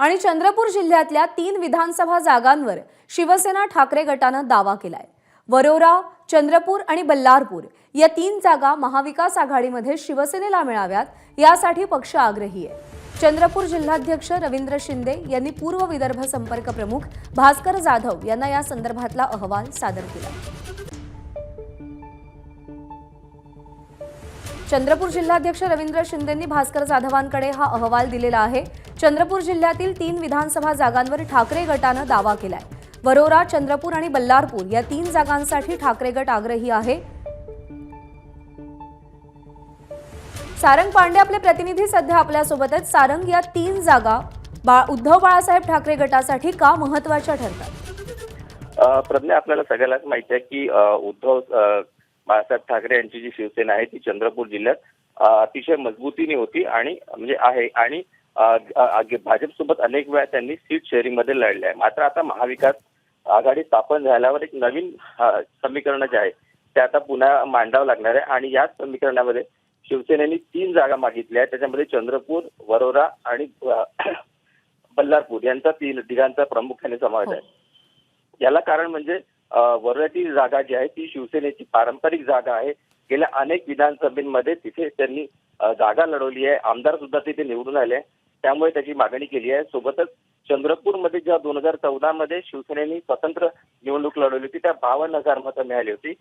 आणि चंद्रपूर जिल्ह्यातल्या तीन विधानसभा जागांवर शिवसेना ठाकरे गटानं दावा केलाय. वरोरा चंद्रपूर आणि बल्लारपूर या तीन जागा महाविकास आघाडीमध्ये शिवसेनेला मिळाव्यात यासाठी पक्ष आग्रही आहे. चंद्रपूर जिल्हाध्यक्ष रवींद्र शिंदे यांनी पूर्व विदर्भ संपर्क प्रमुख भास्कर जाधव यांना या संदर्भातला अहवाल सादर केला. चंद्रपूर जिल्हाध्यक्ष रवींद्र शिंदेंनी भास्कर जाधवांकडे हा अहवाल दिलेला आहे. चंद्रपूर जिल्ह्यातील तीन विधानसभा जागांवर ठाकरे गटानं दावा केलाय. वरोरा चंद्रपूर आणि बल्लारपूर या तीन जागांसाठी ठाकरे गट आग्रही आहे. सारंग पांडे आपले प्रतिनिधी सध्या आपल्यासोबत आहेत सारंग या तीन जागा बा उद्धव बाळासाहेब ठाकरे गटासाठी का महत्त्वाच्या ठरतात? प्रज्ञा आपल्याला सगळ्यालाच माहिती आहे की उद्धव बाळासाहेब ठाकरे यांची जी शिवसेना आहे ती चंद्रपूर जिल्ह्यात अतिशय मजबूतीने होती आणि म्हणजे आहे. आणि भाजपसोबत अनेक वेळा त्यांनी सीट शेअरिंगमध्ये लढले आहे. मात्र आता महाविकास आघाडी स्थापन झाल्यावर एक नवीन समीकरण जे आहे ते आता पुन्हा मांडावं लागणार आहे. आणि याच समीकरणामध्ये शिवसेनेने तीन जागा मागितल्या आहेत. त्याच्यामध्ये चंद्रपूर वरोरा आणि बल्लारपूर यांचा तीन तिघांचा प्रामुख्याने समावेश आहे. याला कारण म्हणजे वरोऱ्याची जागा जी आहे ती शिवसेनेची पारंपरिक जागा आहे. गेल्या अनेक विधानसभेमध्ये तिथे त्यांनी जागा लढवली आहे. आमदार सुद्धा तिथे निवडून आले आहे. त्यामुळे त्याची मागणी केली आहे. सोबतच चंद्रपूरमध्ये जेव्हा दोन हजार चौदा मध्ये शिवसेनेने स्वतंत्र निवडणूक लढवली होती त्या बावन्न हजार मतं मिळाली होती.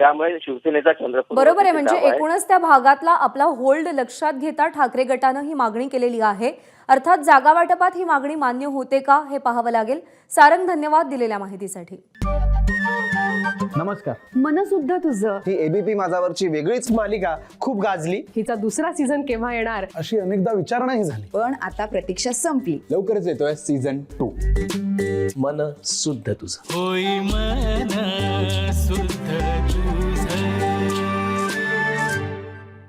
त्यामुळे शिवसेनेचा चंद्रपूर बरोबर आहे. म्हणजे एकूणच त्या भागातला आपला होल्ड लक्षात घेता ठाकरे गटानं ही मागणी केलेली आहे. अर्थात जागा वाटपात ही मागणी मान्य होते का हे पाहावं लागेल. सारंग धन्यवाद दिलेल्या माहितीसाठी. नमस्कार. मन सुद्धा तुझं. ही एबीपी माझावरची वेगळीच मालिका खूप गाजली. हिचा दुसरा सीझन केव्हा येणार? अशी अनेकदा विचारणाही झाली. पण आता प्रतीक्षा संपली. लवकरच येतोय सीझन टू मन शुद्ध तुझं. होई मन